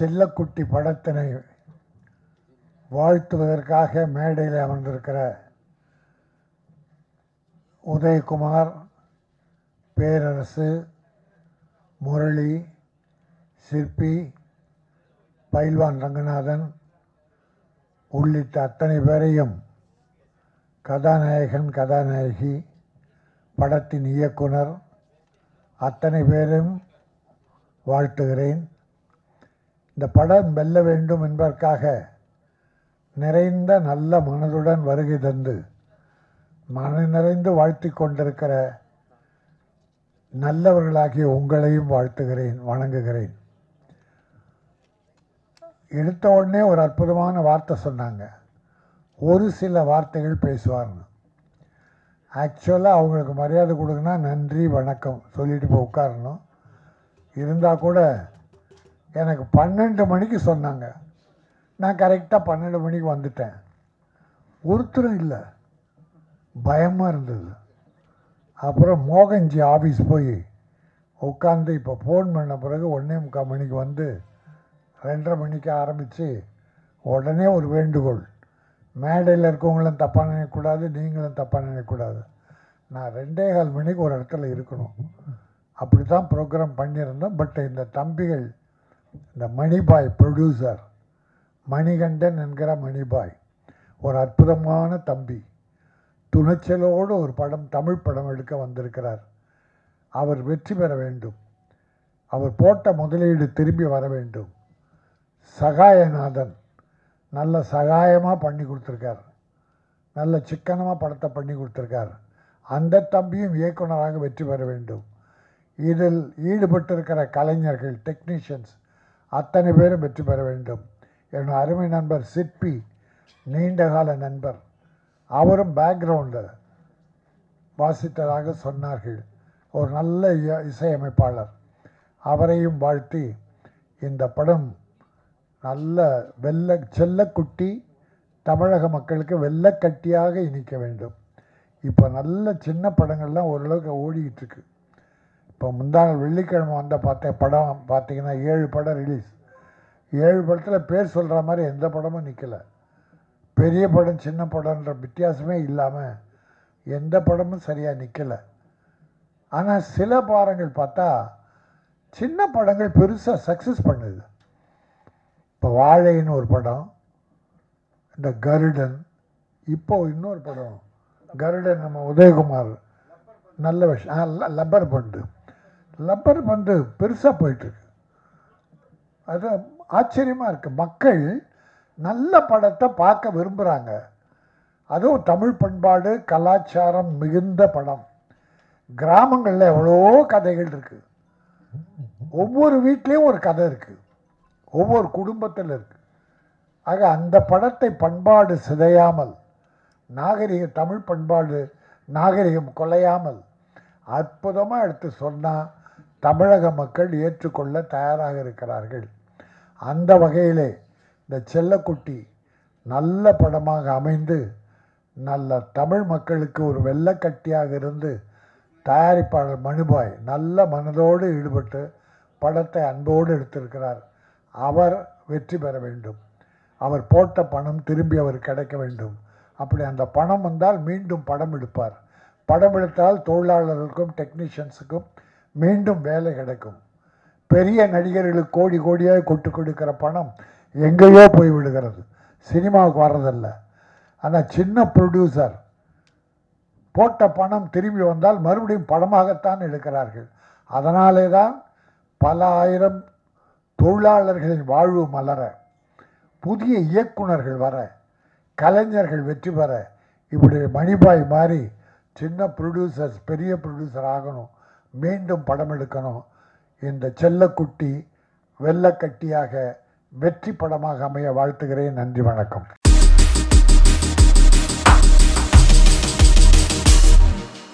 செல்லக்குட்டி படத்தினை வாழ்த்துவதற்காக மேடையில் அமர்ந்திருக்கிற உதயகுமார் பேரரசு முரளி சிற்பி பைல்வான் ரங்கநாதன் உள்ளிட்ட அத்தனை பேரையும் கதாநாயகன் கதாநாயகி படத்தின் இயக்குனர் அத்தனை பேரும் வாழ்த்துகிறேன். இந்த படம் வெல்ல வேண்டும் என்பதற்காக நிறைந்த நல்ல மனதுடன் வருகை தந்து மன நிறைந்து வாழ்த்தி கொண்டிருக்கிற நல்லவர்களாகிய உங்களையும் வாழ்த்துகிறேன் வணங்குகிறேன். எடுத்த உடனே ஒரு அற்புதமான வார்த்தை சொன்னாங்க. ஒரு சில வார்த்தைகள் பேசுவார்னு. ஆக்சுவலாக அவங்களுக்கு மரியாதை கொடுங்கன்னா நன்றி வணக்கம் சொல்லிட்டு போய் உட்காரணும். இருந்தால் கூட எனக்கு பன்னெண்டு மணிக்கு சொன்னாங்க. நான் கரெக்டாக பன்னெண்டு மணிக்கு வந்துட்டேன். ஒருத்தரும் இல்லை. பயமாக இருந்தது. அப்புறம் மோகன்ஜி ஆஃபீஸ் போய் உட்காந்து இப்போ ஃபோன் பண்ண பிறகு ஒன்றே முக்கால் மணிக்கு வந்து ரெண்டரை மணிக்கு ஆரம்பித்து உடனே ஒரு வேண்டுகோள். மேடையில் இருக்கவங்களும் தப்பாக நினைக்கக்கூடாது நீங்களும் தப்பாக நினைக்கக்கூடாது. நான் ரெண்டே கால் மணிக்கு ஒரு இடத்துல இருக்கணும். அப்படி தான் ப்ரோக்ராம் பண்ணியிருந்தோம் பட் இந்த தம்பிகள் இந்த மணிபாய் ப்ரொடியூசர் மணிகண்டன் என்கிற மணிபாய் ஒரு அற்புதமான தம்பி. துணிச்சலோடு ஒரு படம் தமிழ் படம் எடுக்க வந்திருக்கிறார். அவர் வெற்றி பெற வேண்டும். அவர் போட்ட முதலீடு திரும்பி வர வேண்டும். சகாயநாதன் நல்ல சகாயமாக பண்ணி கொடுத்துருக்கார். நல்ல சிக்கனமாக படத்தை பண்ணி கொடுத்துருக்கார். அந்த தம்பியும் இயக்குனராக வெற்றி பெற வேண்டும். இதில் ஈடுபட்டிருக்கிற கலைஞர்கள் டெக்னீஷியன்ஸ் அத்தனை பேரும் வெற்றி பெற வேண்டும். என் அருமை நண்பர் சிற்பி நீண்டகால நண்பர். அவரும் பேக்ரவுண்டில் வாசித்ததாக சொன்னார்கள். ஒரு நல்ல இய- இசையமைப்பாளர். அவரையும் வாழ்த்தி இந்த படம் நல்ல வெள்ள செல்லக்குட்டி தமிழக மக்களுக்கு வெள்ளக்கட்டியாக இணைக்க வேண்டும். இப்போ நல்ல சின்ன படங்கள்லாம் ஓரளவுக்கு ஓடிக்கிட்டு இருக்கு. இப்போ முந்தாள் வெள்ளிக்கிழமை வந்த பார்த்த படம் பார்த்தீங்கன்னா ஏழு படம் ரிலீஸ் ஏழு படத்தில் பேர் சொல்கிற மாதிரி எந்த படமும் நிற்கலை பெரிய படம் சின்ன படம்ன்ற வித்தியாசமே இல்லாமல் எந்த படமும் சரியாக நிற்கலை ஆனால் சில பாடங்கள் பார்த்தா சின்ன படங்கள் பெருசாக சக்ஸஸ் பண்ணுது. இப்போ வாழைன்னு ஒரு படம் இந்த கருடன் இப்போது இன்னொரு படம். கருடன் நம்ம உதயகுமார் நல்ல விஷயம் ஆ, லப்பர் பந்து லப்பர் பந்து பெருசாக போயிட்டுருக்கு. அது ஆச்சரியமாக இருக்குது மக்கள் நல்ல படத்தை பார்க்க விரும்புகிறாங்க அதுவும் தமிழ் பண்பாடு கலாச்சாரம் மிகுந்த படம். கிராமங்களில் எவ்வளோ கதைகள் இருக்குது ஒவ்வொரு வீட்லேயும் ஒரு கதை இருக்குது ஒவ்வொரு குடும்பத்தில் இருக்குது ஆக அந்த படத்தை பண்பாடு சிதையாமல் நாகரிக தமிழ் பண்பாடு நாகரிகம் கொலையாமல் அற்புதமாக எடுத்து சொன்னால் தமிழக மக்கள் ஏற்றுக்கொள்ள தயாராக இருக்கிறார்கள். அந்த வகையிலே இந்த செல்லக்குட்டி நல்ல படமாக அமைந்து நல்ல தமிழ் மக்களுக்கு ஒரு வெள்ளக்கட்டியாக இருந்து தயாரிப்பாளர் மனுபாய் நல்ல மனதோடு ஈடுபட்டு படத்தை அன்போடு எடுத்திருக்கிறார். அவர் வெற்றி பெற வேண்டும். அவர் போட்ட பணம் திரும்பி அவர் கிடைக்க வேண்டும். அப்படி அந்த பணம் வந்தால் மீண்டும் படம் எடுப்பார். படம் எடுத்தால் தொழிலாளர்களுக்கும் டெக்னீஷியன்ஸுக்கும் மீண்டும் வேலை கிடைக்கும். பெரிய நடிகர்களுக்கு கோடி கோடியாக கொட்டு கொடுக்கிற பணம் எங்கேயோ போய் விடுகிறது சினிமாவுக்கு வர்றதில்ல. ஆனால் சின்ன ப்ரொடியூசர் போட்ட பணம் திரும்பி வந்தால் மறுபடியும் படமாகத்தான் எடுக்கிறார்கள். அதனாலே தான் பல ஆயிரம் தொழிலாளர்களின் வாழ்வு மலர புதிய இயக்குனர்கள் வர கலைஞர்கள் வெற்றி பெற இப்படி மணிபாய் மாதிரி சின்ன ப்ரொடியூசர்ஸ் பெரிய ப்ரொடியூசர் ஆகணும். மீண்டும் படம் எடுக்கணும் இந்த செல்லக்குட்டி வெள்ளக்கட்டியாக வெற்றி படமாக அமைய வாழ்த்துகிறேன். நன்றி வணக்கம்.